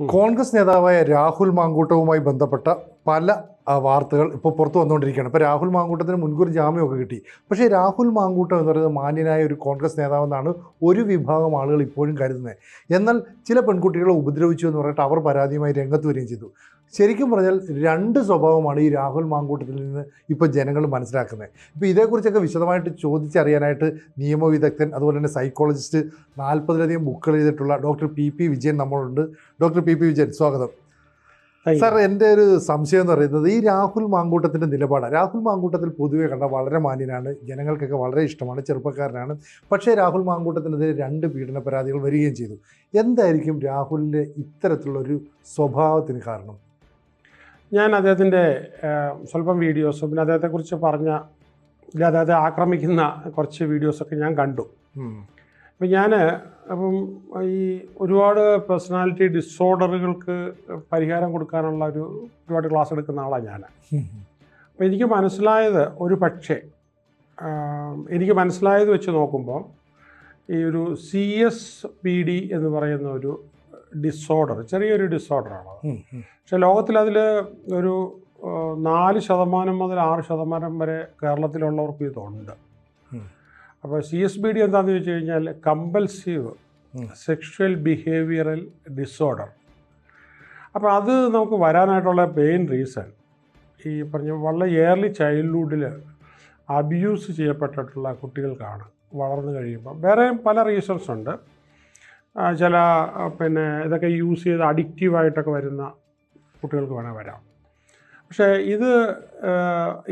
കോൺഗ്രസ് നേതാവായ രാഹുൽ മാങ്കൂട്ടവുമായി ബന്ധപ്പെട്ട പല വാർത്തകൾ ഇപ്പോൾ പുറത്തു വന്നുകൊണ്ടിരിക്കുകയാണ്. ഇപ്പോൾ രാഹുൽ മാങ്കൂട്ടത്തിന് മുൻകൂർ ജാമ്യമൊക്കെ കിട്ടി. പക്ഷേ രാഹുൽ മാങ്കൂട്ടം എന്ന് പറയുന്നത് മാന്യനായ ഒരു കോൺഗ്രസ് നേതാവെന്നാണ് ഒരു വിഭാഗം ആളുകൾ ഇപ്പോഴും കരുതുന്നത്. എന്നാൽ ചില പെൺകുട്ടികളെ ഉപദ്രവിച്ചു എന്ന് പറഞ്ഞിട്ട് അവർ പരാതിയുമായി രംഗത്ത് വരികയും ചെയ്തു. ശരിക്കും പറഞ്ഞാൽ രണ്ട് സ്വഭാവമാണ് ഈ രാഹുൽ മാങ്കൂട്ടത്തിൽ നിന്ന് ഇപ്പോൾ ജനങ്ങൾ മനസ്സിലാക്കുന്നത്. ഇപ്പോൾ ഇതേക്കുറിച്ചൊക്കെ വിശദമായിട്ട് ചോദിച്ചറിയാനായിട്ട് നിയമവിദഗ്ധൻ അതുപോലെ തന്നെ സൈക്കോളജിസ്റ്റ് നാൽപ്പതിലധികം ബുക്കുകൾ എഴുതിയിട്ടുള്ള ഡോക്ടർ പി പി വിജയൻ നമ്മളുണ്ട് ഡോക്ടർ പി പി വിജയൻ സ്വാഗതം. സാർ എന്റെ ഒരു സംശയം എന്ന് പറയുന്നത് ഈ രാഹുൽ മാങ്കൂട്ടത്തിന്റെ നിലപാട് രാഹുൽ മാങ്കൂട്ടത്തിൽ പൊതുവെ കണ്ട വളരെ മാന്യനാണ് ജനങ്ങൾക്കൊക്കെ വളരെ ഇഷ്ടമാണ് ചെറുപ്പക്കാരനാണ്. പക്ഷേ രാഹുൽ മാങ്കൂട്ടത്തിനെതിരെ രണ്ട് പീഡന പരാതികൾ വരികയും ചെയ്തു. എന്തായിരിക്കും രാഹുലിന്റെ ഇത്തരത്തിലുള്ളൊരു സ്വഭാവത്തിന് കാരണം? ഞാൻ അദ്ദേഹത്തിന്റെ സ്വല്പം വീഡിയോസും പിന്നെ അദ്ദേഹത്തെക്കുറിച്ച് പറഞ്ഞ അതായത് അദ്ദേഹത്തെ ആക്രമിക്കുന്ന കുറച്ച് വീഡിയോസൊക്കെ ഞാൻ കണ്ടു. അപ്പം ഞാൻ അപ്പം ഈ ഒരുപാട് പേഴ്സണാലിറ്റി ഡിസോർഡറുകൾക്ക് പരിഹാരം കൊടുക്കാനുള്ള ഒരു ഒരുപാട് ക്ലാസ് എടുക്കുന്ന ആളാണ് ഞാൻ അപ്പം എനിക്ക് മനസ്സിലായത് ഒരു പക്ഷേ എനിക്ക് മനസ്സിലായത് വെച്ച് നോക്കുമ്പോൾ ഈ ഒരു സി എസ് പി ഡി എന്ന് പറയുന്ന ഒരു ഡിസോർഡർ ചെറിയൊരു ഡിസോർഡറാണ്. പക്ഷെ ലോകത്തിൽ അതിൽ ഒരു നാല് ശതമാനം മുതൽ ആറ് ശതമാനം വരെ കേരളത്തിലുള്ളവർക്ക് ഇതുണ്ട്. അപ്പോൾ സി എസ് ബി ഡി എന്താണെന്ന് ചോദിച്ചു കഴിഞ്ഞാൽ കമ്പൽസീവ് സെക്ഷൽ ബിഹേവിയറൽ ഡിസോർഡർ അപ്പോൾ അത് നമുക്ക് വരാനായിട്ടുള്ള മെയിൻ റീസൺ ഈ പറഞ്ഞ വളരെ ഏർലി ചൈൽഡ്ഹുഡിൽ അബ്യൂസ് ചെയ്യപ്പെട്ടിട്ടുള്ള കുട്ടികൾക്കാണ് വളർന്നു കഴിയുമ്പോൾ വേറെ പല റീസൺസ് ഉണ്ട്. ചില പിന്നെ ഇതൊക്കെ യൂസ് ചെയ്ത് അഡിക്റ്റീവായിട്ടൊക്കെ വരുന്ന കുട്ടികൾക്ക് വേണേൽ വരാം. പക്ഷേ ഇത്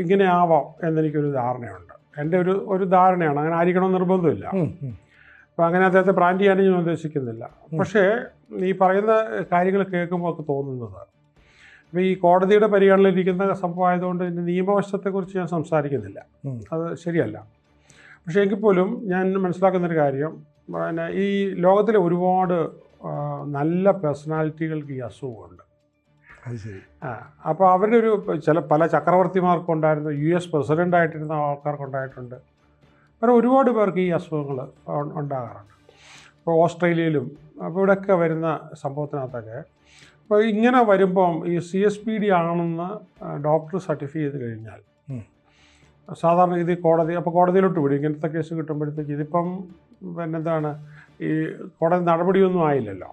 ഇങ്ങനെ ആവാം എന്നെനിക്കൊരു ധാരണയുണ്ട്. എന്റെ ഒരു ഒരു ധാരണയാണ്. അങ്ങനെ ആയിരിക്കണം നിർബന്ധമില്ല. അപ്പം. അപ്പോൾ അങ്ങനെ അദ്ദേഹത്തെ ബ്രാൻഡ് ചെയ്യാനും ഞാൻ ഉദ്ദേശിക്കുന്നില്ല. പക്ഷേ ഈ പറയുന്ന കാര്യങ്ങൾ കേൾക്കുമ്പോൾ ഒക്കെ തോന്നുന്നത് അപ്പോൾ ഈ കോടതിയുടെ പരിഗണനയിലിരിക്കുന്ന സംഭവം ആയതുകൊണ്ട് ഇതിന്റെ നിയമവശത്തെക്കുറിച്ച് ഞാൻ സംസാരിക്കുന്നില്ല. അത് ശരിയല്ല. പക്ഷേ എങ്കിൽ പോലും ഞാൻ മനസ്സിലാക്കുന്നൊരു കാര്യം പിന്നെ ഈ ലോകത്തിലെ ഒരുപാട് നല്ല പേഴ്സണാലിറ്റികൾക്ക് ഈ അസുഖമുണ്ട്. അത് ശരി. ആ അപ്പോൾ അവരുടെ ഒരു ചില പല ചക്രവർത്തിമാർക്കും ഉണ്ടായിരുന്നു യു എസ് പ്രസിഡന്റ് ആയിട്ടിരുന്ന ആൾക്കാർക്ക് അങ്ങനെ ഒരുപാട് പേർക്ക് ഈ അസുഖങ്ങൾ ഉണ്ടാകാറുണ്ട്. ഇപ്പോൾ ഓസ്ട്രേലിയയിലും അപ്പോൾ ഇവിടെയൊക്കെ വരുന്ന സംഭവത്തിനകത്തൊക്കെ അപ്പോൾ ഇങ്ങനെ വരുമ്പം ഈ സി എസ് പി ഡി ആണെന്ന് ഡോക്ടർ സർട്ടിഫൈ ചെയ്ത് കഴിഞ്ഞാൽ സാധാരണ ഇത് കോടതി അപ്പോൾ കോടതിയിലോട്ട് വിടും. ഇങ്ങനത്തെ കേസ് കിട്ടുമ്പോഴത്തേക്ക് ഇതിപ്പം പിന്നെ എന്താണ് ഈ കോടതി നടപടിയൊന്നും ആയില്ലല്ലോ.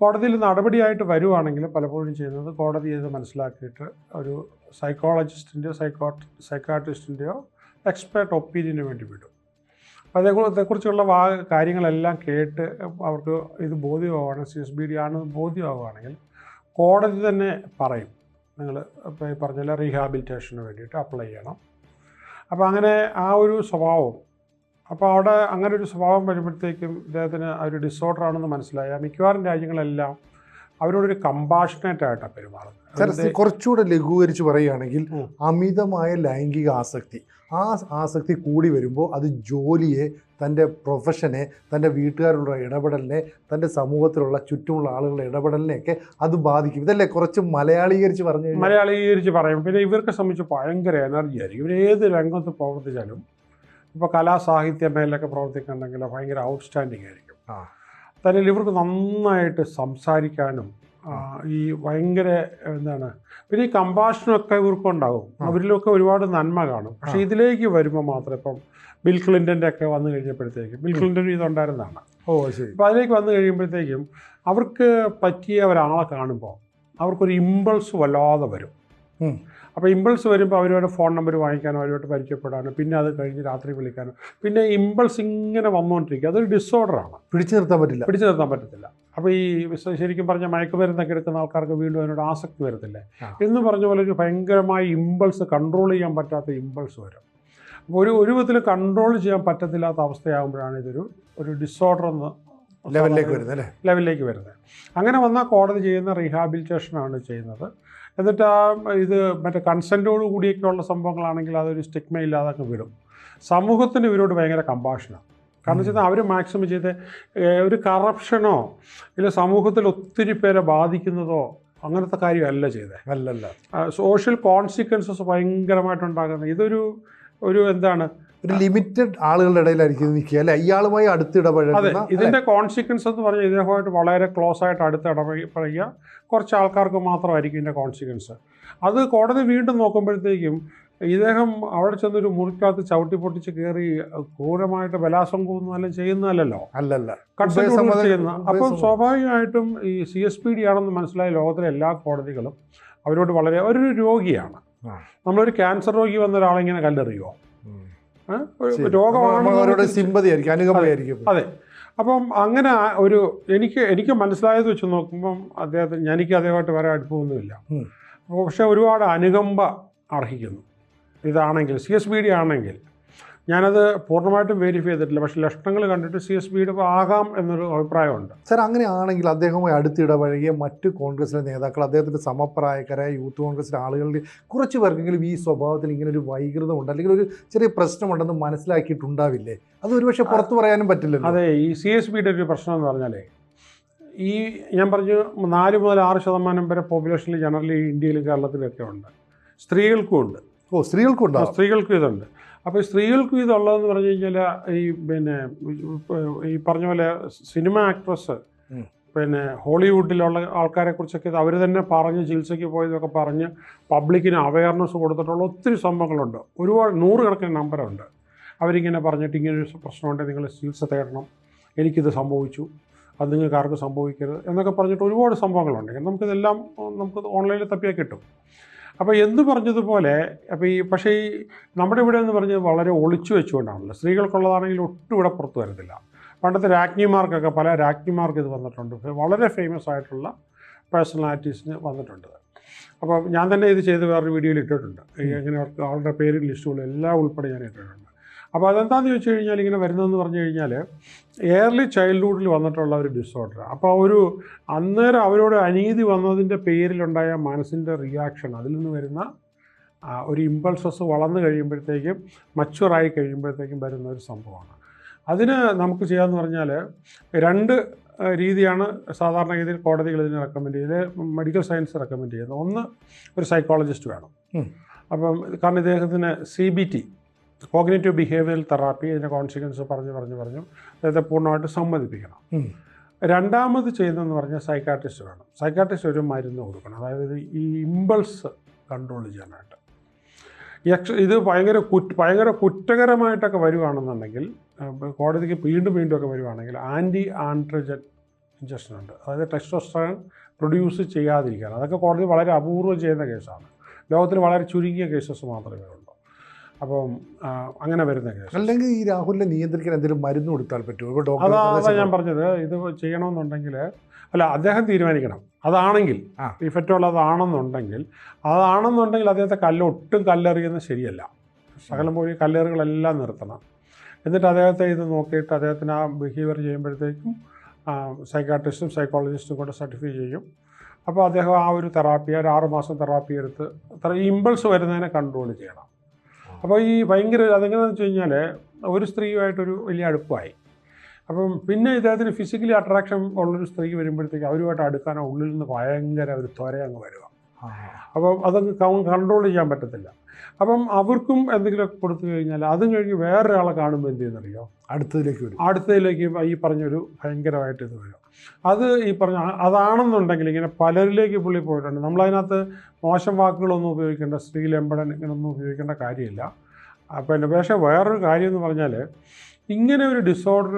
കോടതിയിൽ നടപടിയായിട്ട് വരുവാണെങ്കിൽ പലപ്പോഴും ചെയ്യുന്നത് കോടതി ഇത് മനസ്സിലാക്കിയിട്ട് ഒരു സൈക്കോളജിസ്റ്റിന്റെയോ സൈക്കോ സൈക്കാട്രിസ്റ്റിന്റെയോ എക്സ്പേർട്ട് ഒപ്പീനിയന് വേണ്ടി വിടും. അപ്പോൾ അതേക്കുറിച്ച് അതേക്കുറിച്ചുള്ള വാ കാര്യങ്ങളെല്ലാം കേട്ട് അവർക്ക് ഇത് ബോധ്യമാവുകയാണെങ്കിൽ സി എസ് ബി ഡി ആണെന്ന് ബോധ്യമാവുകയാണെങ്കിൽ കോടതി തന്നെ പറയും. നിങ്ങൾ ഇപ്പോൾ ഈ പറഞ്ഞ റീഹാബിലിറ്റേഷന് വേണ്ടിയിട്ട് അപ്ലൈ ചെയ്യണം. അപ്പോൾ അങ്ങനെ ആ ഒരു സ്വഭാവം അപ്പോൾ അവിടെ അങ്ങനെ ഒരു സ്വഭാവം വരുമ്പോഴത്തേക്കും ഇദ്ദേഹത്തിന് ഒരു ഡിസോർഡർ ആണെന്ന് മനസ്സിലായ. മിക്കവാറും രാജ്യങ്ങളെല്ലാം അവരോടൊരു കമ്പാഷനേറ്റ് ആയിട്ടാണ് പെരുമാറുന്നത്. കുറച്ചുകൂടെ ലഘൂകരിച്ച് പറയുകയാണെങ്കിൽ അമിതമായ ലൈംഗിക ആസക്തി. ആ ആസക്തി കൂടി വരുമ്പോൾ അത് ജോലിയെ തന്റെ പ്രൊഫഷനെ തന്റെ വീട്ടുകാരുള്ള ഇടപെടലിനെ തന്റെ സമൂഹത്തിലുള്ള ചുറ്റുമുള്ള ആളുകളുടെ ഇടപെടലിനെയൊക്കെ അത് ബാധിക്കും. ഇതല്ലേ കുറച്ച് മലയാളീകരിച്ച് പറഞ്ഞു മലയാളീകരിച്ച് പറയും. പിന്നെ ഇവർക്ക് സംബന്ധിച്ച് ഭയങ്കര എനർജി ആയിരിക്കും. ഇവർ ഏത് രംഗത്ത് പ്രവർത്തിച്ചാലും ഇപ്പോൾ കലാസാഹിത്യ മേലൊക്കെ പ്രവർത്തിക്കുന്നുണ്ടെങ്കിൽ ഭയങ്കര ഔട്ട്സ്റ്റാൻഡിങ് ആയിരിക്കും. തന്നെ ഇവർക്ക് നന്നായിട്ട് സംസാരിക്കാനും ഈ ഭയങ്കര എന്താണ് പിന്നെ ഈ കമ്പാഷനൊക്കെ ഇവർക്കുണ്ടാകും. അവരിലൊക്കെ ഒരുപാട് നന്മ കാണും. പക്ഷേ ഇതിലേക്ക് വരുമ്പോൾ മാത്രം ഇപ്പം ബിൽ ക്ലിന്റന്റെ ഒക്കെ വന്നു കഴിഞ്ഞപ്പോഴത്തേക്കും ബിൽ ക്ലിന്റൻ ഇതുണ്ടായിരുന്നതാണ്. ഓ ശരി. അപ്പോൾ അതിലേക്ക് വന്നു കഴിയുമ്പോഴത്തേക്കും അവർക്ക് പറ്റിയ ഒരാളെ കാണുമ്പോൾ അവർക്കൊരു ഇമ്പൾസ് വല്ലാതെ വരും. അപ്പോൾ ഇമ്പൾസ് വരുമ്പോൾ അവരുമായിട്ട് ഫോൺ നമ്പർ വാങ്ങിക്കാനോ അവരുമായിട്ട് പരിചയപ്പെടാനോ പിന്നെ അത് കഴിഞ്ഞ് രാത്രി വിളിക്കാനോ. പിന്നെ ഇമ്പൾസ് ഇങ്ങനെ വന്നുകൊണ്ടിരിക്കുക അതൊരു ഡിസോർഡറാണ് പിടിച്ചു നിർത്താൻ പറ്റില്ല. പിടിച്ചു നിർത്താൻ പറ്റത്തില്ല. അപ്പോൾ ഈ ശരിക്കും പറഞ്ഞാൽ മയക്കുമരുന്നൊക്കെ എടുക്കുന്ന ആൾക്കാർക്ക് വീണ്ടും അതിനോട് ആസക്തി വരത്തില്ലേ? എന്ന് പറഞ്ഞ പോലെ ഒരു ഭയങ്കരമായ ഇമ്പൾസ് കൺട്രോൾ ചെയ്യാൻ പറ്റാത്ത ഇമ്പൾസ് വരും. അപ്പോൾ ഒരു ഒരു വിധത്തിൽ കൺട്രോൾ ചെയ്യാൻ പറ്റത്തില്ലാത്ത അവസ്ഥയാകുമ്പോഴാണ് ഇതൊരു ഒരു ഡിസോർഡർ എന്ന് ലെവലിലേക്ക് വരുന്നത് അല്ലേ? ലെവലിലേക്ക് വരുന്നത്. അങ്ങനെ വന്നാൽ കോടതി ചെയ്യുന്ന റീഹാബിലിറ്റേഷനാണ് ചെയ്യുന്നത്. എന്നിട്ട് ആ ഇത് മറ്റേ കൺസെന്റോട് കൂടിയൊക്കെയുള്ള സംഭവങ്ങളാണെങ്കിൽ അതൊരു സ്റ്റിഗ്മ ഇല്ലാതൊക്കെ വിടും സമൂഹത്തിന് ഇവരോട് ഭയങ്കര കമ്പാഷനാണ് കാരണം വെച്ചാൽ അവർ മാക്സിമം ചെയ്ത് ഒരു കറപ്ഷനോ ഇല്ല സമൂഹത്തിൽ ഒത്തിരി പേരെ ബാധിക്കുന്നതോ അങ്ങനത്തെ കാര്യമല്ല ചെയ്തത് അല്ലല്ല. സോഷ്യൽ കോൺസിക്വൻസസ് ഭയങ്കരമായിട്ടുണ്ടാകുന്നത് ഇതൊരു ഒരു എന്താണ് ഒരു ലിമിറ്റഡ് ആളുകളുടെ ഇടയിലായിരിക്കും നിൽക്കുക അല്ലെ? ഇയാളുമായി അതെ അടുത്തിടപഴകുന്ന ഇതിന്റെ കോൺസിക്വൻസ് എന്ന് പറഞ്ഞാൽ ഇദ്ദേഹമായിട്ട് വളരെ ക്ലോസ് ആയിട്ട് അടുത്ത് ഇടപഴകിയ കുറച്ച് ആൾക്കാർക്ക് മാത്രമായിരിക്കും ഇതിന്റെ കോൺസിക്വൻസ് അത് കോടതി വീണ്ടും നോക്കുമ്പോഴത്തേക്കും ഇദ്ദേഹം അവിടെ ചെന്നൊരു മുറിക്കകത്ത് ചവിട്ടി പൊട്ടിച്ച് കയറി ക്രൂരമായിട്ട് ബലാസം എല്ലാം ചെയ്യുന്നതല്ലോ അല്ലല്ല ചെയ്യുന്ന. അപ്പം സ്വാഭാവികമായിട്ടും ഈ സി എസ് പി ഡി ആണെന്ന് മനസ്സിലായ ലോകത്തിലെ എല്ലാ കോടതികളും അവരോട് വളരെ ഒരു രോഗിയാണ്. നമ്മളൊരു ക്യാൻസർ രോഗി വന്ന ഒരാളെങ്ങനെ കല്ലെറിയുമോ. രോഗമാണ് സിമ്പതി ആയിരിക്കും അനുകമ്പയായിരിക്കും. അതെ. അപ്പം അങ്ങനെ ഒരു എനിക്ക് എനിക്ക് മനസ്സിലായത് വെച്ച് നോക്കുമ്പം അദ്ദേഹത്തിന് എനിക്ക് അദ്ദേഹമായിട്ട് വരെ അടുപ്പമൊന്നുമില്ല. പക്ഷേ ഒരുപാട് അനുകമ്പ അർഹിക്കുന്നു. ഇതാണെങ്കിൽ സി എസ് ബി ഡി ആണെങ്കിൽ. ഞാനത് പൂർണമായിട്ടും വെരിഫൈ ചെയ്തിട്ടില്ല. പക്ഷേ ലക്ഷണങ്ങൾ കണ്ടിട്ട് സി എസ് ബി ഡി ആകാം എന്നൊരു അഭിപ്രായമുണ്ട്. സാർ അങ്ങനെയാണെങ്കിൽ അദ്ദേഹവുമായി അടുത്തിടപഴകിയ മറ്റ് കോൺഗ്രസിലെ നേതാക്കൾ അദ്ദേഹത്തിന്റെ സമപ്രായക്കാരായ യൂത്ത് കോൺഗ്രസിലെ ആളുകളുടെ കുറച്ച് പേർക്കെങ്കിലും ഈ സ്വഭാവത്തിൽ ഇങ്ങനെ ഒരു വൈകൃതമുണ്ട് അല്ലെങ്കിൽ ഒരു ചെറിയ പ്രശ്നമുണ്ടെന്ന് മനസ്സിലാക്കിയിട്ടുണ്ടാവില്ലേ? അത് ഒരുപക്ഷെ പുറത്തു പറയാനും പറ്റില്ല അതെ ഈ സി എസ് ബിയുടെ ഒരു പ്രശ്നം എന്ന് പറഞ്ഞാലേ ഈ ഞാൻ പറഞ്ഞു നാല് മുതൽ ആറ് ശതമാനം വരെ പോപ്പുലേഷനിൽ ജനറലി ഇന്ത്യയിലും കേരളത്തിലൊക്കെ ഉണ്ട്. സ്ത്രീകൾക്കും ഉണ്ട്. ഓ സ്ത്രീകൾക്കും ഉണ്ട്? സ്ത്രീകൾക്കും ഇതുണ്ട്. അപ്പോൾ സ്ത്രീകൾക്കും ഇതുള്ളതെന്ന് പറഞ്ഞു കഴിഞ്ഞാൽ ഈ പിന്നെ ഈ പറഞ്ഞ പോലെ സിനിമ ആക്ട്രസ് പിന്നെ ഹോളിവുഡിലുള്ള ആൾക്കാരെ കുറിച്ചൊക്കെ അവർ തന്നെ പറഞ്ഞ് ചികിത്സയ്ക്ക് പോയതൊക്കെ പറഞ്ഞ് പബ്ലിക്കിന് അവയർനെസ് കൊടുത്തിട്ടുള്ള ഒത്തിരി സംഭവങ്ങളുണ്ട്. ഒരുപാട് നൂറുകണക്കിന് നമ്പറുണ്ട് അവരിങ്ങനെ പറഞ്ഞിട്ട് ഇങ്ങനെ ഒരു പ്രശ്നമുണ്ട് നിങ്ങൾ ചികിത്സ തേടണം എനിക്കിത് സംഭവിച്ചു അത് നിങ്ങൾക്ക് ആർക്കും സംഭവിക്കരുത് എന്നൊക്കെ പറഞ്ഞിട്ട് ഒരുപാട് സംഭവങ്ങളുണ്ട്. നമുക്കിതെല്ലാം നമുക്ക് ഓൺലൈനിൽ തപ്പിയാൽ കിട്ടും. അപ്പോൾ എന്ന് പറഞ്ഞതുപോലെ അപ്പോൾ ഈ പക്ഷേ ഈ നമ്മുടെ ഇവിടെ എന്ന് പറഞ്ഞത് വളരെ ഒളിച്ചു വെച്ചുകൊണ്ടാണല്ലോ. സ്ത്രീകൾക്കുള്ളതാണെങ്കിൽ ഒട്ടും ഇവിടെ പുറത്തു വരത്തില്ല. പണ്ടത്തെ രാജ്ഞിമാർക്കൊക്കെ പല രാജ്ഞിമാർക്ക് ഇത് വന്നിട്ടുണ്ട്. വളരെ ഫേമസ് ആയിട്ടുള്ള പേഴ്സണാലിറ്റീസിന് വന്നിട്ടുണ്ട്. അപ്പോൾ ഞാൻ തന്നെ ഇത് ചെയ്ത് വേറൊരു വീഡിയോയിൽ ഇട്ടിട്ടുണ്ട്. എങ്ങനെ അവർക്ക് അവരുടെ പേര് ലിസ്റ്റുകളും എല്ലാം ഉൾപ്പെടെ ഞാൻ ഇട്ടിട്ടുണ്ട്. അപ്പോൾ അതെന്താണെന്ന് ചോദിച്ചു കഴിഞ്ഞാൽ ഇങ്ങനെ വരുന്നതെന്ന് പറഞ്ഞു കഴിഞ്ഞാൽ എയർലി ചൈൽഡ്ഹുഡിൽ വന്നിട്ടുള്ള ഒരു ഡിസോർഡർ അപ്പോൾ ഒരു അന്നേരം അവരോട് അനീതി വന്നതിന്റെ പേരിലുണ്ടായ മനസ്സിന്റെ റിയാക്ഷൻ അതിൽ നിന്ന് വരുന്ന ഒരു ഇമ്പൾസസ് വളർന്നു കഴിയുമ്പോഴത്തേക്കും മച്ചുവറായി കഴിയുമ്പോഴത്തേക്കും വരുന്ന ഒരു സംഭവമാണ്. അതിന് നമുക്ക് ചെയ്യാമെന്ന് പറഞ്ഞാൽ രണ്ട് രീതിയാണ് സാധാരണഗതിയിൽ കോടതികൾ ഇതിന് റെക്കമെൻഡ് ചെയ്ത് മെഡിക്കൽ സയൻസ് റെക്കമെൻഡ് ചെയ്യുന്നത്. ഒന്ന് ഒരു സൈക്കോളജിസ്റ്റ് വേണം. അപ്പം കാരണം ഇദ്ദേഹത്തിന് C B T cognitive behavioural therapy ഇതിന്റെ കോൺസിക്വൻസ് പറഞ്ഞ് പറഞ്ഞ് പറഞ്ഞു അതായത് പൂർണമായിട്ട് സമ്മതിപ്പിക്കണം. രണ്ടാമത് ചെയ്യുന്നതെന്ന് പറഞ്ഞാൽ സൈക്കാട്രിസ്റ്റ് വേണം. സൈക്കാട്രിസ്റ്റ് ഒരു മരുന്ന് കൊടുക്കണം. അതായത് ഈ ഇമ്പൾസ് കൺട്രോൾ ചെയ്യാനായിട്ട്. യക്ഷ ഇത് ഭയങ്കര കുറ്റ ഭയങ്കര കുറ്റകരമായിട്ടൊക്കെ വരുവാണെന്നുണ്ടെങ്കിൽ കോടതിക്ക് വീണ്ടും വീണ്ടും ഒക്കെ വരുവാണെങ്കിൽ ആന്റി ആൻഡ്രജൻ ഇഞ്ചക്ഷൻ ഉണ്ട്. അതായത് ടെസ്റ്റോസ്റ്ററോൺ പ്രൊഡ്യൂസ് ചെയ്യാതിരിക്കാൻ. അതൊക്കെ കോടതി വളരെ അപൂർവം ചെയ്യുന്ന കേസാണ്. ലോകത്തിൽ വളരെ ചുരുങ്ങിയ കേസസ് മാത്രമേ ഉള്ളൂ. അപ്പം അങ്ങനെ വരുന്ന കേസ്. അല്ലെങ്കിൽ ഈ രാഹുലിനെ നിയന്ത്രിക്കാൻ എന്തെങ്കിലും മരുന്ന് കൊടുത്താൽ പറ്റുമോ? ഇപ്പോൾ ഡോക്ടർ ഞാൻ പറഞ്ഞത്. ഇത് ചെയ്യണമെന്നുണ്ടെങ്കിൽ അല്ല അദ്ദേഹം തീരുമാനിക്കണം. അതാണെങ്കിൽ ഇഫക്റ്റ് ഉള്ളതാണെന്നുണ്ടെങ്കിൽ അതാണെന്നുണ്ടെങ്കിൽ അദ്ദേഹത്തെ കല്ല് ഒട്ടും കല്ലെറിയുന്നത് ശരിയല്ല. സകലം പോയി കല്ലേറുകളെല്ലാം നിർത്തണം. എന്നിട്ട് അദ്ദേഹത്തെ ഇത് നോക്കിയിട്ട് അദ്ദേഹത്തിന് ആ ബിഹേവിയർ ചെയ്യുമ്പോഴത്തേക്കും സൈക്കാട്രിസ്റ്റും സൈക്കോളജിസ്റ്റും കൂടെ സർട്ടിഫൈ ചെയ്യും. അപ്പോൾ അദ്ദേഹം ആ ഒരു തെറാപ്പി ഒരു ആറുമാസം തെറാപ്പി എടുത്ത് ഇമ്പൾസ് വരുന്നതിനെ കൺട്രോൾ ചെയ്യണം. അപ്പോൾ ഈ ഭയങ്കര അതെങ്ങനെയാണെന്ന് വെച്ച് കഴിഞ്ഞാൽ ഒരു സ്ത്രീയുമായിട്ടൊരു വലിയ അടുപ്പമായി അപ്പം പിന്നെ ഇദ്ദേഹത്തിന് ഫിസിക്കലി അട്രാക്ഷൻ ഉള്ളൊരു സ്ത്രീ വരുമ്പോഴത്തേക്ക് അവരുമായിട്ട് അടുക്കാനോ ഉള്ളിൽ നിന്ന് ഭയങ്കര ഒരു ത്വര അങ്ങ് വരിക. അപ്പോൾ അപ്പം അതങ്ങ് കൺട്രോൾ ചെയ്യാൻ പറ്റത്തില്ല. അപ്പം അവർക്കും എന്തെങ്കിലുമൊക്കെ കൊടുത്തു കഴിഞ്ഞാൽ അതും കഴിഞ്ഞ് വേറൊരാളെ കാണുമ്പോൾ എന്ത് ചെയ്യുന്നറിയോ? അടുത്തതിലേക്ക് വരും. അടുത്തതിലേക്ക് ഈ പറഞ്ഞൊരു ഭയങ്കരമായിട്ട് ഇത് വരും. അത് ഈ പറഞ്ഞ അതാണെന്നുണ്ടെങ്കിൽ ഇങ്ങനെ പലരിലേക്ക് പുള്ളി പോയിട്ടുണ്ട്. നമ്മളതിനകത്ത് മോശം വാക്കുകളൊന്നും ഉപയോഗിക്കേണ്ട സ്ത്രീ ലെമ്പടൻ ഇങ്ങനൊന്നും ഉപയോഗിക്കേണ്ട കാര്യമില്ല. അപ്പം പക്ഷെ പക്ഷേ വേറൊരു കാര്യം എന്ന് പറഞ്ഞാൽ ഇങ്ങനെ ഒരു ഡിസോർഡർ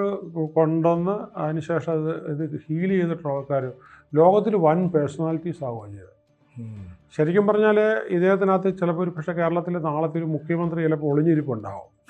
കൊണ്ടുവന്ന് അതിനുശേഷം അത് ഇത് ഹീൽ ചെയ്തിട്ടുള്ള ആൾക്കാർ ലോകത്തിൽ വൻ പേഴ്സണാലിറ്റീസ് ആവുകയാണ് ചെയ്തത്. ശരിക്കും പറഞ്ഞാൽ ഇദ്ദേഹത്തിനകത്ത് ചിലപ്പോൾ ഒരു പക്ഷേ കേരളത്തിൽ നാളത്തെ ഒരു മുഖ്യമന്ത്രി ചിലപ്പോൾ ഒളിഞ്ഞിരിപ്പുണ്ടാവും.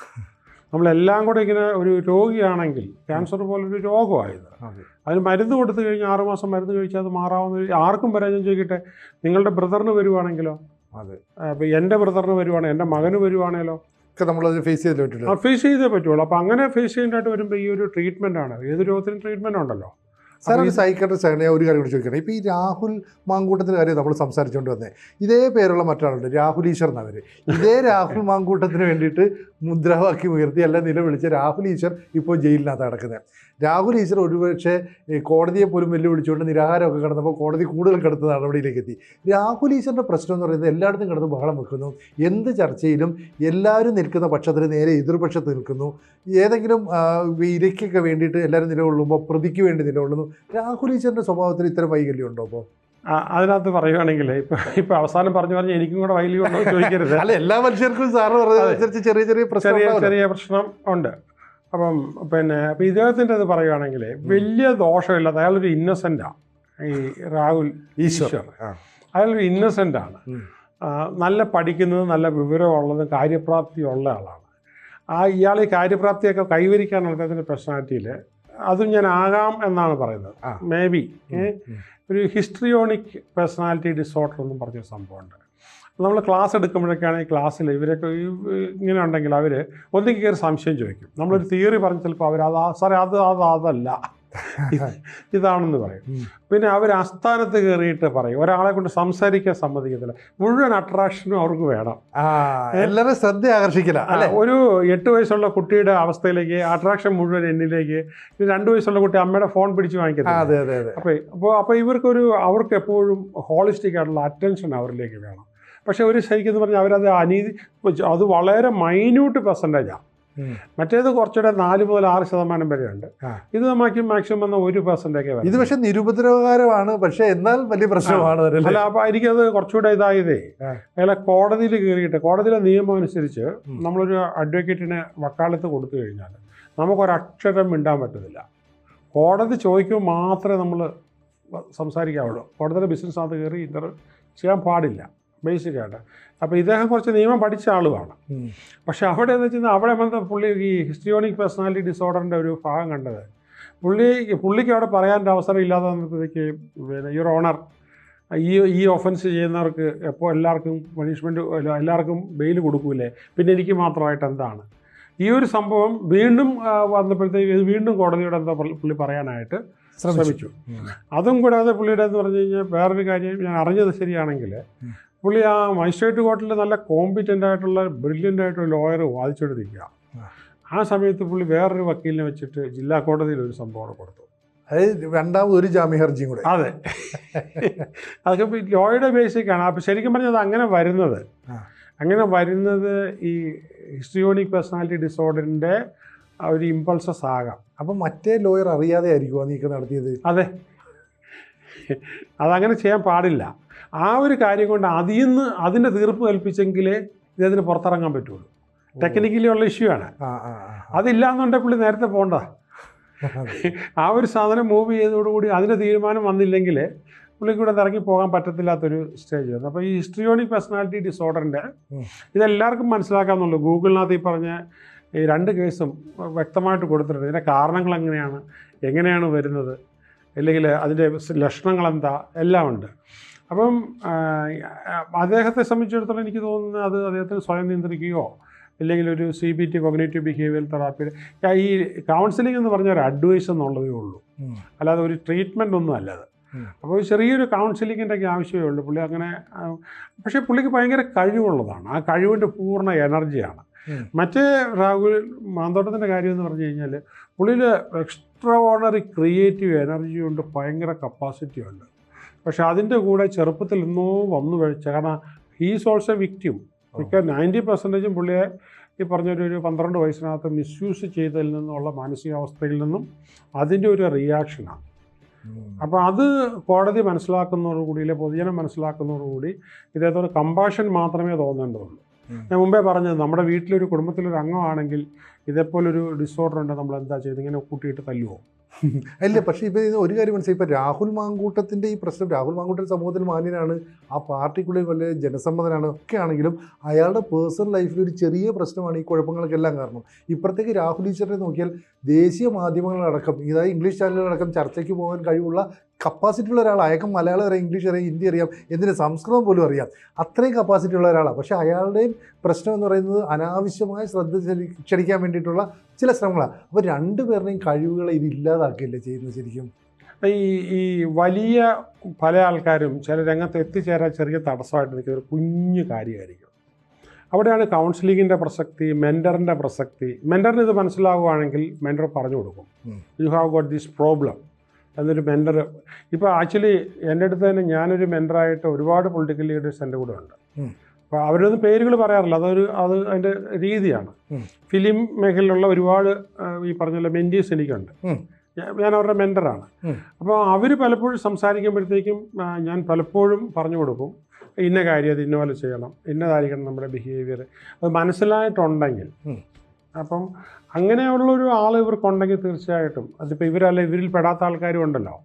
നമ്മളെല്ലാം കൂടെ ഇങ്ങനെ ഒരു രോഗിയാണെങ്കിൽ ക്യാൻസർ പോലൊരു രോഗമായത്. അതിന് മരുന്ന് കൊടുത്തു കഴിഞ്ഞാൽ ആറുമാസം മരുന്ന് കഴിച്ചാൽ അത് മാറാവുന്ന ആർക്കും വരാൻ ഞാൻ ചോദിക്കട്ടെ? നിങ്ങളുടെ ബ്രദറിന് വരുവാണെങ്കിലോ? അതെ. അപ്പോൾ എന്റെ ബ്രദറിന് വരുവാണെങ്കിൽ എന്റെ മകന് വരുവാണേലോ? ഒക്കെ നമ്മളത് ഫേസ് ചെയ്തേ പറ്റുള്ളൂ. ഫേസ് ചെയ്തേ പറ്റുള്ളൂ. അപ്പോൾ അങ്ങനെ ഫേസ് ചെയ്യേണ്ടതായിട്ട് വരുമ്പോൾ ഈ ഒരു ട്രീറ്റ്മെന്റ് ആണ്. ഏത് രോഗത്തിനും ട്രീറ്റ്മെന്റ് ഉണ്ടല്ലോ. സാർ ഒരു സൈക്കട്രിസ്റ്റ് ആണ് ഞാൻ ഒരു കാര്യം കൂടി ചോദിക്കണം ഇപ്പോൾ ഈ രാഹുൽ മാങ്കൂട്ടത്തിന്റെ കാര്യം നമ്മൾ സംസാരിച്ചുകൊണ്ട് വന്നേ. ഇതേ പേരുള്ള മറ്റൊരാളുണ്ട് രാഹുൽ ഈശ്വർ എന്നവർ ഇതേ രാഹുൽ മാങ്കൂട്ടത്തിന് വേണ്ടിയിട്ട് മുദ്രാവാക്യം ഉയർത്തി എല്ലാം നിലവിളിച്ച് രാഹുൽ ഈശ്വർ ഇപ്പോൾ ജയിലിനകത്ത് കിടക്കുന്നത് രാഹുൽ ഈശ്വർ ഒരുപക്ഷെ കോടതിയെ പോലും വെല്ലുവിളിച്ചുകൊണ്ട് നിരാഹാരമൊക്കെ കിടന്നപ്പോൾ കോടതി കൂടുതൽ കിടത്ത നടപടിയിലേക്ക് എത്തി രാഹുൽ ഈശ്വറിന്റെ പ്രശ്നം എന്ന് പറയുന്നത് എല്ലായിടത്തും കിടന്ന് ബഹളം വെക്കുന്നു. എന്ത് ചർച്ചയിലും എല്ലാവരും നിൽക്കുന്ന പക്ഷത്തിന് നേരെ എതിർപക്ഷത്ത് നിൽക്കുന്നു. ഏതെങ്കിലും ഇരയ്ക്കൊക്കെ വേണ്ടിയിട്ട് എല്ലാവരും നിലകൊള്ളുമ്പോൾ പ്രതിക്ക് വേണ്ടി നിലകൊള്ളുന്നു. രാഹുൽ ഈശ്വറിന്റെ സ്വഭാവത്തിൽ ഇത്തരം വൈകല്യം ഉണ്ടോ അപ്പോൾ അതിനകത്ത് പറയുകയാണെങ്കിൽ ഇപ്പൊ ഇപ്പൊ അവസാനം പറഞ്ഞു പറഞ്ഞ് എനിക്കും കൂടെ വൈകല്യം ഉണ്ടോ ചോദിക്കരുത്. അല്ല എല്ലാ മനുഷ്യർക്കും സാറ് പറഞ്ഞതനുസരിച്ച് ചെറിയ ചെറിയ ചെറിയ ചെറിയ പ്രശ്നം ഉണ്ട്. അപ്പം പിന്നെ അപ്പം ഇദ്ദേഹത്തിന്റെ അത് പറയുകയാണെങ്കിൽ വലിയ ദോഷമില്ലാത്ത അയാളൊരു ഇന്നസെന്റാണ് ഈ രാഹുൽ ഈശ്വർ. അയാളൊരു ഇന്നസെന്റാണ് നല്ല പഠിക്കുന്നതും നല്ല വിവരമുള്ളതും കാര്യപ്രാപ്തി ഉള്ള ആളാണ്. ആ ഇയാൾ ഈ കാര്യപ്രാപ്തിയൊക്കെ കൈവരിക്കാനുള്ള അദ്ദേഹത്തിന്റെ പേഴ്സണാലിറ്റിയിൽ അതും ഞാൻ ആകാം എന്നാണ് പറയുന്നത്. May be. ഒരു ഹിസ്ട്രിയോണിക് പേഴ്സണാലിറ്റി ഡിസോർഡർ എന്നും പറഞ്ഞൊരു സംഭവമുണ്ട്. നമ്മൾ ക്ലാസ് എടുക്കുമ്പോഴൊക്കെയാണ് ഈ ക്ലാസ്സിൽ ഇവരൊക്കെ ഇങ്ങനെ ഉണ്ടെങ്കിൽ അവർ ഒന്നെങ്കിൽ കയറി സംശയം ചോദിക്കും. നമ്മളൊരു തിയറി പറഞ്ഞ് ചിലപ്പോൾ അവർ അത് സാറേ അത് അത് അതല്ല. ഇതാണെന്ന് പറയും. പിന്നെ അവർ ആസ്ഥാനത്ത് കയറിയിട്ട് പറയും ഒരാളെ കൊണ്ട് സംസാരിക്കാൻ സമ്മതിക്കത്തില്ല. മുഴുവൻ അട്രാക്ഷനും അവർക്ക് വേണം. എല്ലാവരും ശ്രദ്ധ ആകർഷിക്കില്ല അല്ലെ? ഒരു എട്ട് വയസ്സുള്ള കുട്ടിയുടെ അവസ്ഥയിലേക്ക് അട്രാക്ഷൻ മുഴുവൻ എന്നിലേക്ക് രണ്ട് വയസ്സുള്ള കുട്ടി അമ്മയുടെ ഫോൺ പിടിച്ച് വാങ്ങിക്കുന്നത് അതെ അതെ അതെ. അപ്പോൾ അപ്പോൾ അപ്പോൾ ഇവർക്കൊരു അവർക്ക് എപ്പോഴും ഹോളിസ്റ്റിക് ആയിട്ടുള്ള അറ്റൻഷൻ അവരിലേക്ക് വേണം. പക്ഷേ ഒരു ശരിക്കും എന്ന് പറഞ്ഞാൽ അവരത് അനീതി അത് വളരെ മൈന്യൂട്ട് പെർസെന്റേജാണ്. മറ്റേത് കുറച്ചുകൂടെ നാല് മുതൽ ആറ് ശതമാനം വരെയുണ്ട്. ഇത് നമുക്ക് മാക്സിമം വന്ന ഒരു പെർസെന്റൊക്കെ ഇത് പക്ഷേ നിരുപദ്രവകരമാണ് പക്ഷേ എന്നാൽ വലിയ പ്രശ്നമാണ് അല്ല അപ്പോൾ എനിക്കത് കുറച്ചുകൂടെ ഇതായതേ. അയാളെ കോടതിയിൽ കയറിയിട്ട് കോടതിയിലെ നിയമം അനുസരിച്ച്. നമ്മളൊരു അഡ്വക്കേറ്റിന് വക്കാലത്ത് കൊടുത്തു കഴിഞ്ഞാൽ നമുക്കൊരക്ഷരം മിണ്ടാൻ പറ്റത്തില്ല. കോടതി ചോദിക്കുമ്പോൾ മാത്രമേ നമ്മൾ സംസാരിക്കാവുള്ളൂ. കോടതിയുടെ ബിസിനസ്സിനകത്ത് കയറി ഇന്റർ ചെയ്യാൻ പാടില്ല. ബേസിക്കായിട്ട് അപ്പോൾ ഇദ്ദേഹം കുറച്ച് നിയമം പഠിച്ച ആളുമാണ്. പക്ഷേ അവിടെ എന്ന് വെച്ചാൽ അവിടെ വന്ന പുള്ളി ഈ ഹിസ്റ്റിയോണിക് പേഴ്സണാലിറ്റി ഡിസോർഡറിന്റെ ഒരു ഭാഗം കണ്ടത്. പുള്ളി പുള്ളിക്ക് അവിടെ പറയാൻ അവസരം ഇല്ലാതെ വന്നപ്പോഴത്തേക്ക് പിന്നെ യുവർ ഓണർ ഈ ഈ ഒഫൻസ് ചെയ്യുന്നവർക്ക് എപ്പോൾ എല്ലാവർക്കും പണിഷ്മെന്റ് എല്ലാവർക്കും ബെയിൽ കൊടുക്കൂലേ? പിന്നെ എനിക്ക് മാത്രമായിട്ട് എന്താണ്? ഈ ഒരു സംഭവം വീണ്ടും വന്നപ്പോഴത്തേക്ക് ഇത് വീണ്ടും കോടതിയോട് എന്താ പുള്ളി പറയാനായിട്ട് ശ്രമിച്ചു. അതും കൂടാതെ പുള്ളിയുടെ എന്ന് പറഞ്ഞു കഴിഞ്ഞാൽ വേറൊരു കാര്യം ഞാൻ അറിഞ്ഞത് ശരിയാണെങ്കിൽ. പുള്ളി ആ മജിസ്ട്രേറ്റ് കോർട്ടിൽ നല്ല കോമ്പിറ്റന്റ് ആയിട്ടുള്ള ബ്രില്യന്റ് ആയിട്ടുള്ള ലോയർ വാദിച്ചുകൊണ്ടിരിക്കുക ആ. ആ സമയത്ത് പുള്ളി വേറൊരു വക്കീലിനെ വെച്ചിട്ട് ജില്ലാ കോടതിയിൽ ഒരു സംഭവം കൊടുത്തു. അതായത് രണ്ടാമത് ഒരു ജാമ്യ ഹർജിയും കൂടെ. അതെ. അതൊക്കെ ഇപ്പൊ ലോയുടെ ബേസിക്കാണ് അപ്പം ശരിക്കും പറഞ്ഞാൽ അത് അങ്ങനെ വരുന്നത് അങ്ങനെ വരുന്നത് ഈ ഹിസ്ട്രിയോണിക് പേഴ്സണാലിറ്റി ഡിസോർഡറിന്റെ ഒരു ഇമ്പൾസസ് ആകാം. അപ്പം മറ്റേ ലോയർ അറിയാതെ ആയിരിക്കുമോ നീക്കം നടത്തിയത്? അതെ. അതങ്ങനെ ചെയ്യാൻ പാടില്ല. ആ ഒരു കാര്യം കൊണ്ട് അതിൽ നിന്ന് അതിന്റെ തീർപ്പ് കൽപ്പിച്ചെങ്കിലേ ഇദ്ദേഹത്തിന് പുറത്തിറങ്ങാൻ പറ്റുള്ളൂ. ടെക്നിക്കലി ഉള്ള ഇഷ്യൂ ആണ്. ആ ആ ആ. അതില്ല എന്നുണ്ടെങ്കിൽ പുള്ളി നേരത്തെ പോകണ്ട ആ ഒരു സാധനം മൂവ് ചെയ്തതോടുകൂടി അതിന്റെ തീരുമാനം വന്നില്ലെങ്കിൽ പുള്ളിക്ക് ഇവിടെ ഇറങ്ങി പോകാൻ പറ്റത്തില്ലാത്തൊരു സ്റ്റേജ് ആയിരുന്നു അപ്പോൾ ഈ ഹിസ്ട്രിയോണിക് പേഴ്സണാലിറ്റി ഡിസോർഡറിന്റെ. ഇതെല്ലാവർക്കും മനസ്സിലാക്കാമെന്നുള്ളൂ. ഗൂഗിളിനകത്ത് ഈ പറഞ്ഞ ഈ രണ്ട് കേസും വ്യക്തമായിട്ട് കൊടുത്തിട്ടുണ്ട്. ഇതിന്റെ കാരണങ്ങൾ എങ്ങനെയാണ് എങ്ങനെയാണ് വരുന്നത് അല്ലെങ്കിൽ അതിന്റെ ലക്ഷണങ്ങൾ എന്താ എല്ലാം ഉണ്ട് അപ്പം അദ്ദേഹത്തെ സംബന്ധിച്ചിടത്തോളം എനിക്ക് തോന്നുന്നത് അത് അദ്ദേഹത്തിന് സ്വയം നിയന്ത്രിക്കുകയോ അല്ലെങ്കിൽ ഒരു C B T cognitive behaviour തെറാപ്പിയുടെ ഈ കൗൺസിലിംഗ് എന്ന് പറഞ്ഞ ഒരു അഡ്വൈസ് എന്നുള്ളതേ ഉള്ളൂ. അല്ലാതെ ഒരു ട്രീറ്റ്മെന്റ് ഒന്നും അല്ലത്. അപ്പോൾ ചെറിയൊരു കൗൺസിലിങ്ങിന്റെ ഒക്കെ ആവശ്യമേ ഉള്ളൂ. പുള്ളി അങ്ങനെ പക്ഷേ പുള്ളിക്ക് ഭയങ്കര കഴിവുള്ളതാണ്. ആ കഴിവിന്റെ പൂർണ എനർജിയാണ്. മറ്റേ രാഹുൽ മാന്തോട്ടത്തിന്റെ കാര്യം എന്ന് പറഞ്ഞു കഴിഞ്ഞാൽ പുള്ളിയിൽ എക്സ്ട്രാ ഓർഡിനറി ക്രിയേറ്റീവ് എനർജി ഉണ്ട് ഭയങ്കര കപ്പാസിറ്റി ഉണ്ട്. പക്ഷെ അതിന്റെ കൂടെ ചെറുപ്പത്തിൽ നിന്നോ വന്നു കഴിച്ച കാരണം ഹീസ് ഓൾസോ വിക്ടിം മിക്ക നയന്റി പെർസെന്റേജും പുള്ളിയെ ഈ പറഞ്ഞൊരു ഒരു പന്ത്രണ്ട് വയസ്സിനകത്ത് മിസ്യൂസ് ചെയ്തതിൽ നിന്നുള്ള മാനസികാവസ്ഥയിൽ നിന്നും അതിന്റെ ഒരു റിയാക്ഷനാണ് അപ്പോൾ അത് കോടതി മനസ്സിലാക്കുന്നതോടുകൂടി അല്ലെങ്കിൽ പൊതുജനം മനസ്സിലാക്കുന്നതോടുകൂടി ഇദ്ദേഹത്തോട് കമ്പാഷൻ മാത്രമേ തോന്നേണ്ടതുള്ളൂ. ഞാൻ മുമ്പേ പറഞ്ഞത് നമ്മുടെ വീട്ടിലൊരു കുടുംബത്തിലൊരു അംഗമാണെങ്കിൽ ഇതേപോലൊരു ഡിസോർഡർ ഉണ്ട് നമ്മൾ എന്താ ചെയ്ത് ഇങ്ങനെ കൂട്ടിയിട്ട് തല്ലുവോ? അല്ല പക്ഷേ ഇപ്പം ഇത് ഒരു കാര്യം മനസ്സിലായി. ഇപ്പം രാഹുൽ മാങ്കൂട്ടത്തിന്റെ ഈ പ്രശ്നം രാഹുൽ മാങ്കൂട്ടൻ സമൂഹത്തിൽ മാന്യനാണ്. ആ പാർട്ടിക്കുള്ളിൽ വലിയ ജനസമ്മതനാണ് ഒക്കെ ആണെങ്കിലും അയാളുടെ പേഴ്സണൽ ലൈഫിൽ ഒരു ചെറിയ പ്രശ്നമാണ് ഈ കുഴപ്പങ്ങൾക്കെല്ലാം കാരണം. ഇപ്പുറത്തേക്ക് രാഹുൽ ഈശ്വറിനെ നോക്കിയാൽ ദേശീയ മാധ്യമങ്ങളടക്കം ഇതായത് ഇംഗ്ലീഷ് ചാനലുകളടക്കം ചർച്ചയ്ക്ക് പോകാൻ കഴിവുള്ള കപ്പാസിറ്റി ഉള്ള ഒരാൾ അയാൾക്ക് മലയാളം അറിയാം ഇംഗ്ലീഷ് അറിയാം ഹിന്ദി അറിയാം എന്തിന് സംസ്കൃതം പോലും അറിയാം. അത്രയും കപ്പാസിറ്റി ഉള്ള ഒരാളാണ് പക്ഷേ അയാളുടെയും പ്രശ്നം എന്ന് പറയുന്നത് അനാവശ്യമായ ശ്രദ്ധ ക്ഷണി- ക്ഷണിക്കാൻ വേണ്ടിയിട്ടുള്ള ചില ശ്രമങ്ങളാണ് അപ്പോൾ രണ്ടുപേരുടെയും കഴിവുകളെ ഇത് ഇല്ലാതാക്കിയല്ലേ ചെയ്യുന്നത് ശരിക്കും? ഈ ഈ വലിയ പല ആൾക്കാരും ചില രംഗത്ത് എത്തിച്ചേരാൻ ചെറിയ തടസ്സമായിട്ട് നിൽക്കുന്ന ഒരു കുഞ്ഞു കാര്യമായിരിക്കും. അവിടെയാണ് കൗൺസിലിങ്ങിന്റെ പ്രസക്തി മെന്ററിന്റെ പ്രസക്തി. മെന്ററിന് ഇത് മനസ്സിലാവുകയാണെങ്കിൽ മെന്റർ പറഞ്ഞു കൊടുക്കും. You have got this problem എന്നൊരു മെന്റർ ഇപ്പോൾ ആക്ച്വലി എന്റെ അടുത്ത് തന്നെ ഞാനൊരു മെന്ററായിട്ട് ഒരുപാട് പൊളിറ്റിക്കൽ ലീഡേഴ്സ് എന്റെ കൂടെ ഉണ്ട്. അപ്പോൾ അവരൊന്നും പേരുകൾ പറയാറില്ല. അതൊരു അത് അതിന്റെ രീതിയാണ്. ഫിലിം മേഖലയിലുള്ള ഒരുപാട് ഈ പറഞ്ഞ മെന്റീസ് എനിക്കുണ്ട്. ഞാൻ- അവരുടെ മെന്ററാണ്. അപ്പോൾ അവർ പലപ്പോഴും സംസാരിക്കുമ്പോഴത്തേക്കും ഞാൻ പലപ്പോഴും പറഞ്ഞു കൊടുക്കും. ഇന്ന കാര്യം അത് ഇന്ന പോലെ ചെയ്യണം. ഇന്നതായിരിക്കണം നമ്മുടെ ബിഹേവിയർ അത് മനസ്സിലായിട്ടുണ്ടെങ്കിൽ. അപ്പം അങ്ങനെയുള്ളൊരു ആൾ ഇവർക്കുണ്ടെങ്കിൽ തീർച്ചയായിട്ടും. അതിപ്പോൾ ഇവരല്ല ഇവരിൽ പെടാത്ത ആൾക്കാരും ഉണ്ടല്ലോ.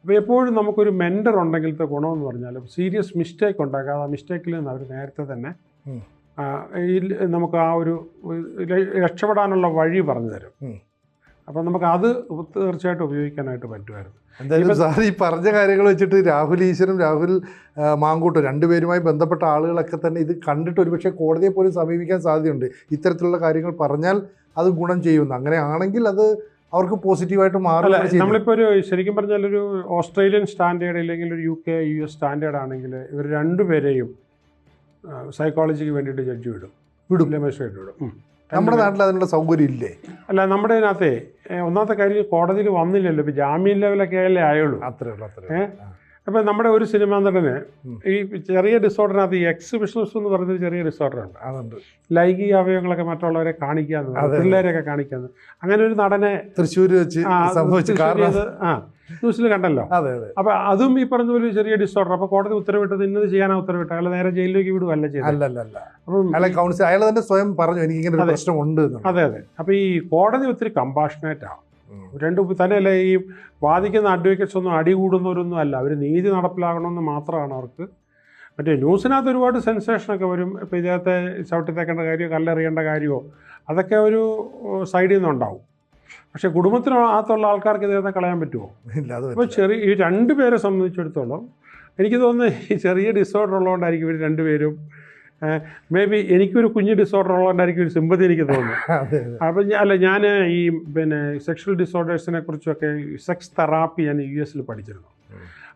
അപ്പോൾ എപ്പോഴും നമുക്കൊരു മെന്റർ ഉണ്ടെങ്കിലത്തെ ഗുണമെന്ന് പറഞ്ഞാൽ സീരിയസ് മിസ്റ്റേക്ക് ഉണ്ടാക്കാതെ ആ മിസ്റ്റേക്കിൽ നിന്ന് അവർ നേരത്തെ തന്നെ നമുക്ക് ആ ഒരു രക്ഷപ്പെടാനുള്ള വഴി പറഞ്ഞു തരും. അപ്പം നമുക്ക് അത് തീർച്ചയായിട്ടും ഉപയോഗിക്കാനായിട്ട് പറ്റുമായിരുന്നു. എന്തായാലും സാർ ഈ പറഞ്ഞ കാര്യങ്ങൾ വെച്ചിട്ട് രാഹുൽ ഈശ്വരും രാഹുൽ മാങ്കൂട്ടും രണ്ടുപേരുമായി ബന്ധപ്പെട്ട ആളുകളൊക്കെ തന്നെ ഇത് കണ്ടിട്ട് ഒരുപക്ഷെ കോടതിയെ പോലും സമീപിക്കാൻ സാധ്യതയുണ്ട്. ഇത്തരത്തിലുള്ള കാര്യങ്ങൾ പറഞ്ഞാൽ അത് ഗുണം ചെയ്യുന്നു. അങ്ങനെയാണെങ്കിൽ അത് അവർക്ക് പോസിറ്റീവായിട്ട് അല്ല മാറും നമ്മളിപ്പോൾ ഒരു ശരിക്കും പറഞ്ഞാൽ ഒരു ഓസ്ട്രേലിയൻ സ്റ്റാൻഡേർഡ് അല്ലെങ്കിൽ ഒരു U K U S standard ആണെങ്കിൽ ഇവർ രണ്ടുപേരെയും സൈക്കോളജിക്ക് വേണ്ടിയിട്ട് ജഡ്ജ് വിടും. വിടും. മജിസ്ട്രേറ്റ് വിടും. നമ്മുടെ നാട്ടിൽ അതിനുള്ള സൗകര്യം ഇല്ലേ? അല്ല നമ്മുടെ ഇതിനകത്തെ ഒന്നാമത്തെ കാര്യം കോടതിയിൽ വന്നില്ലല്ലോ. ഇപ്പോൾ ജാമ്യം ലെവലൊക്കെ അല്ലേ ആയുള്ളൂ. അത്രേ ഉള്ളൂ അത്രേ ഏ? ഉള്ളൂ. ആ. അപ്പം നമ്മുടെ ഒരു സിനിമാ നടന് ഈ ചെറിയ ഡിസോർഡറിനകത്ത് ഈ എക്സിബിഷൻസ് എന്ന് പറയുന്നൊരു ചെറിയ ഡിസോർഡറുണ്ട് അതുണ്ട് ലൈംഗിക അവയവങ്ങളൊക്കെ മറ്റുള്ളവരെ കാണിക്കാന്ന്. പിള്ളേരെയൊക്കെ കാണിക്കാന്ന് അങ്ങനെ ഒരു നടനെ തൃശ്ശൂർ വെച്ച് ആ, സംഭവിച്ചു ന്യൂസിൽ കണ്ടല്ലോ അതെ അതെ അപ്പൊ അതും ഈ പറഞ്ഞ പോലെ ചെറിയ ഡിസോർഡർ അപ്പൊ കോടതി ഉത്തരവിട്ടത് ഇന്നത് ചെയ്യാനാ ഉത്തരവിട്ട അയാൾ നേരെ ജയിലിലേക്ക് വിടുവല്ല ചെയ്യുന്നത് അപ്പം അയാളെ കൗൺസിൽ അയാൾ തന്നെ സ്വയം പറഞ്ഞു എനിക്ക് ഇങ്ങനെ ഒരു അതെ. പ്രശ്നം ഉണ്ട് എന്നുള്ളത്. അതെ അതെ അപ്പൊ ഈ കോടതി ഒത്തിരി കമ്പാഷനേറ്റ് ആണ്. രണ്ട് തന്നെയല്ല ഈ വാദിക്കുന്ന അഡ്വക്കേറ്റ്സ് ഒന്നും അടികൂടുന്നവരൊന്നും അല്ല. അവർ നീതി നടപ്പിലാകണമെന്ന് മാത്രമാണ് അവർക്ക്. മറ്റേ ന്യൂസിനകത്ത് ഒരുപാട് സെൻസേഷനൊക്കെ വരും. ഇപ്പോൾ ഇദ്ദേഹത്തെ ചവിട്ടിത്തേക്കേണ്ട കാര്യമോ കല്ലെറിയേണ്ട കാര്യമോ അതൊക്കെ ഒരു സൈഡിൽ നിന്നുണ്ടാവും പക്ഷേ കുടുംബത്തിനകത്തുള്ള ആൾക്കാർക്ക് ഇദ്ദേഹത്തെ കളയാൻ പറ്റുമോ ഇല്ല അത് അപ്പോൾ ചെറിയ ഈ രണ്ട് പേരെ സംബന്ധിച്ചിടത്തോളം എനിക്ക് തോന്നുന്നു ഈ ചെറിയ ഡിസോർഡർ ഉള്ളതുകൊണ്ടായിരിക്കും ഇവർ രണ്ടുപേരും മേ ബി എനിക്കൊരു കുഞ്ഞ് ഡിസോർഡർ ഉള്ളതുകൊണ്ടായിരിക്കും ഒരു സിമ്പതി എനിക്ക് തോന്നുന്നു അപ്പം അല്ല ഞാൻ ഈ പിന്നെ സെക്ഷൽ ഡിസോർഡേഴ്സിനെ കുറിച്ചൊക്കെ സെക്സ് തെറാപ്പി ഞാൻ യു എസിൽ പഠിച്ചിരുന്നു.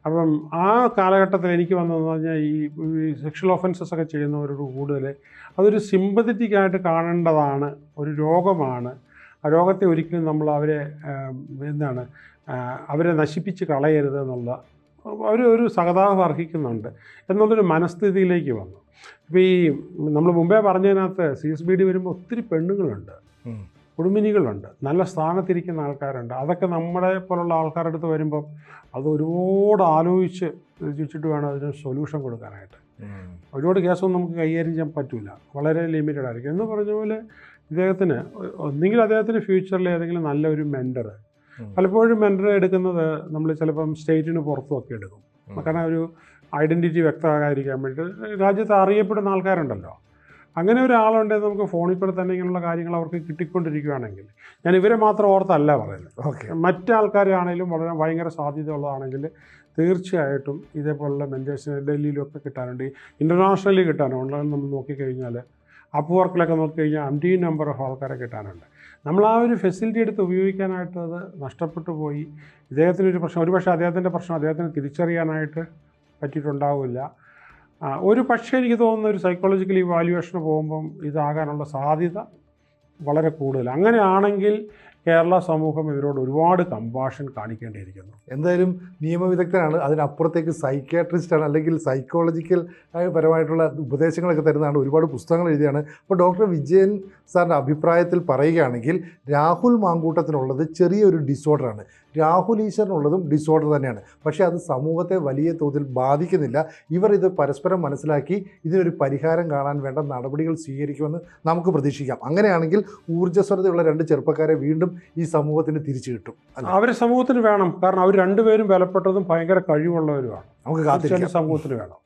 അപ്പം ആ കാലഘട്ടത്തിൽ എനിക്ക് വന്നതെന്ന് പറഞ്ഞാൽ ഈ സെക്ഷൽ ഒഫൻസസ് ഒക്കെ ചെയ്യുന്നവരോട് കൂടുതൽ അതൊരു സിമ്പതറ്റിക് ആയിട്ട് കാണേണ്ടതാണ് ഒരു രോഗമാണ്. ആ രോഗത്തെ ഒരിക്കലും നമ്മൾ അവരെ എന്താണ് അവരെ നശിപ്പിച്ച് കളയരുത് എന്നുള്ള അവർ ഒരു സഹതാപം അർഹിക്കുന്നുണ്ട് എന്നുള്ളൊരു മനസ്ഥിതിയിലേക്ക് വന്നു അപ്പോൾ ഈ നമ്മൾ മുമ്പേ പറഞ്ഞതിനകത്ത് സി എസ് ബി ഡി വരുമ്പോൾ ഒത്തിരി പെണ്ണുങ്ങളുണ്ട്. കുടുംബിനികളുണ്ട് നല്ല സ്ഥാനത്തിരിക്കുന്ന ആൾക്കാരുണ്ട് അതൊക്കെ നമ്മളെ പോലുള്ള ആൾക്കാരുടെ അടുത്ത് വരുമ്പം അത് ഒരുപാട് ആലോചിച്ച് ചോദിച്ചിട്ട് വേണം അതിന് സൊല്യൂഷൻ കൊടുക്കാനായിട്ട്. ഒരുപാട് കേസൊന്നും നമുക്ക് കൈകാര്യം ചെയ്യാൻ പറ്റില്ല വളരെ ലിമിറ്റഡ് ആയിരിക്കും എന്ന് പറഞ്ഞ പോലെ ഇദ്ദേഹത്തിന് ഒന്നെങ്കിൽ അദ്ദേഹത്തിന് ഫ്യൂച്ചറിൽ ഏതെങ്കിലും നല്ലൊരു മെന്റർ. പലപ്പോഴും മെന്റർ എടുക്കുന്നത് നമ്മൾ ചിലപ്പം സ്റ്റേറ്റിന് പുറത്തുമൊക്കെ എടുക്കും. കാരണം ഒരു ഐഡന്റിറ്റി വ്യക്തമാകാതിരിക്കാൻ വേണ്ടിയിട്ട് രാജ്യത്ത് അറിയപ്പെടുന്ന ആൾക്കാരുണ്ടല്ലോ. അങ്ങനെ ഒരാളുണ്ടെങ്കിൽ നമുക്ക് ഫോണിൽ കൂടെ തന്നെ ഇങ്ങനെയുള്ള കാര്യങ്ങൾ അവർക്ക് കിട്ടിക്കൊണ്ടിരിക്കുകയാണെങ്കിൽ ഞാൻ ഇവരെ മാത്രം ഓർത്തല്ല പറയുന്നത്. ഓക്കെ. മറ്റാൾക്കാരാണെങ്കിലും വളരെ ഭയങ്കര സാധ്യതയുള്ളതാണെങ്കിൽ തീർച്ചയായിട്ടും ഇതേപോലുള്ള മെന്റേഴ്സിന് ഡൽഹിയിലൊക്കെ കിട്ടാനുണ്ട് ഇന്റർനാഷണലി കിട്ടാനുണ്ട്. ഓൺലൈനിൽ നമ്മൾ നോക്കിക്കഴിഞ്ഞാൽ അപ്പ് വർക്കിലൊക്കെ നോക്കിക്കഴിഞ്ഞാൽ അന്റീ നമ്പർ ഓഫ് ആൾക്കാരെ കിട്ടാനുണ്ട്. നമ്മൾ ആ ഒരു ഫെസിലിറ്റി എടുത്ത് ഉപയോഗിക്കാനായിട്ട് അത് നഷ്ടപ്പെട്ടു പോയി. ഇദ്ദേഹത്തിനൊരു പ്രശ്നം ഒരുപക്ഷെ അദ്ദേഹത്തിന്റെ പ്രശ്നം അദ്ദേഹത്തിന് തിരിച്ചറിയാനായിട്ട് പറ്റിയിട്ടുണ്ടാവില്ല. ഒരു പക്ഷേ എനിക്ക് തോന്നുന്ന ഒരു സൈക്കോളജിക്കൽ ഇവാലുവേഷന് പോകുമ്പം ഇതാകാനുള്ള സാധ്യത വളരെ കൂടുതൽ. അങ്ങനെയാണെങ്കിൽ കേരള സമൂഹം ഇവരോട് ഒരുപാട് കമ്പാഷൻ കാണിക്കേണ്ടിയിരിക്കുന്നു. എന്തായാലും നിയമവിദഗ്ധനാണ് അതിനപ്പുറത്തേക്ക് സൈക്യാട്രിസ്റ്റാണ് അല്ലെങ്കിൽ സൈക്കോളജിക്കൽ പരമായിട്ടുള്ള ഉപദേശങ്ങളൊക്കെ തരുന്നതാണ് ഒരുപാട് പുസ്തകങ്ങൾ എഴുതിയാണ്. അപ്പോൾ ഡോക്ടർ വിജയൻ സാറിന്റെ അഭിപ്രായത്തിൽ പറയുകയാണെങ്കിൽ രാഹുൽ മാങ്കൂട്ടത്തിനുള്ളത് ചെറിയൊരു ഡിസോർഡറാണ് രാഹുൽ ഈശ്വരനുള്ളതും ഡിസോർഡർ തന്നെയാണ്. പക്ഷേ അത് സമൂഹത്തെ വലിയ തോതിൽ ബാധിക്കുന്നില്ല. ഇവർ ഇത് പരസ്പരം മനസ്സിലാക്കി ഇതിനൊരു പരിഹാരം കാണാൻ വേണ്ട നടപടികൾ സ്വീകരിക്കുമെന്ന് നമുക്ക് പ്രതീക്ഷിക്കാം. അങ്ങനെയാണെങ്കിൽ ഊർജസ്വരതയുള്ള രണ്ട് ചെറുപ്പക്കാരെ വീണ്ടും ഈ സമൂഹത്തിന് തിരിച്ചു കിട്ടും അവർ സമൂഹത്തിന് വേണം. കാരണം അവർ രണ്ടുപേരും വിലപ്പെട്ടതും ഭയങ്കര കഴിവുള്ളവരുമാണ്. നമുക്ക് സമൂഹത്തിന് വേണം.